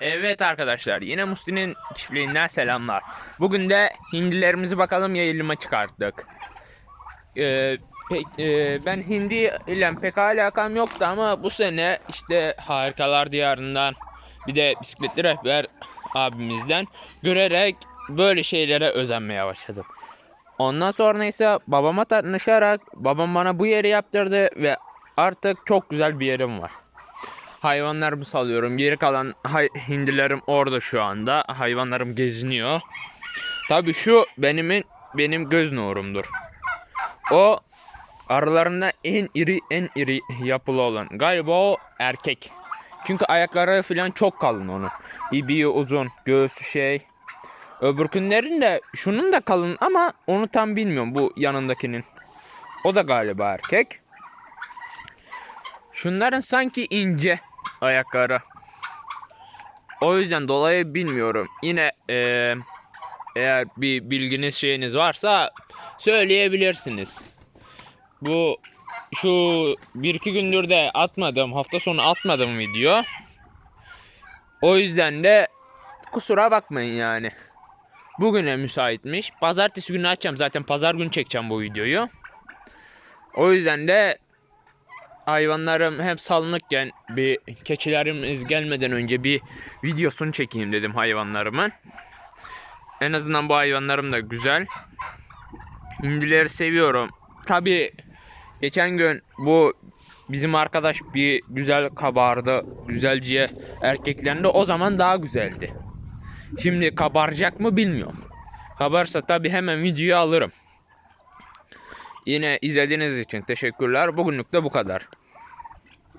Evet arkadaşlar yine Musti'nin çiftliğinden selamlar. Bugün de hindilerimizi bakalım yayılıma çıkarttık. Ee, pek- e, ben hindi ile pek alakam yoktu ama bu sene işte Harikalar Diyarı'ndan bir de bisikletli rehber abimizden görerek böyle şeylere özenmeye başladım. Ondan sonra ise babama tanışarak babam bana bu yeri yaptırdı ve artık çok güzel bir yerim var hayvanlarımı salıyorum. Geri kalan hay- hindilerim orada şu anda. Hayvanlarım geziniyor. Tabii şu benim benim göz nurumdur. O aralarında en iri en iri yapılı olan. Galiba o erkek. Çünkü ayakları falan çok kalın onun. İbiği uzun, göğsü şey. Öbürkünlerin de şunun da kalın ama onu tam bilmiyorum bu yanındakinin. O da galiba erkek. Şunların sanki ince ayakları. O yüzden dolayı bilmiyorum. Yine eee, eğer bir bilginiz şeyiniz varsa söyleyebilirsiniz. Bu şu bir iki gündür de atmadım. Hafta sonu atmadım video. O yüzden de kusura bakmayın yani. Bugüne müsaitmiş. Pazartesi günü açacağım. Zaten pazar günü çekeceğim bu videoyu. O yüzden de hayvanlarım hep salınıkken bir keçilerimiz gelmeden önce bir videosunu çekeyim dedim hayvanlarımın. En azından bu hayvanlarım da güzel. Hindileri seviyorum. Tabi geçen gün bu bizim arkadaş bir güzel kabardı. Güzelciye erkeklerinde o zaman daha güzeldi. Şimdi kabaracak mı bilmiyorum. Kabarsa tabi hemen videoyu alırım. Yine izlediğiniz için teşekkürler. Bugünlük de bu kadar.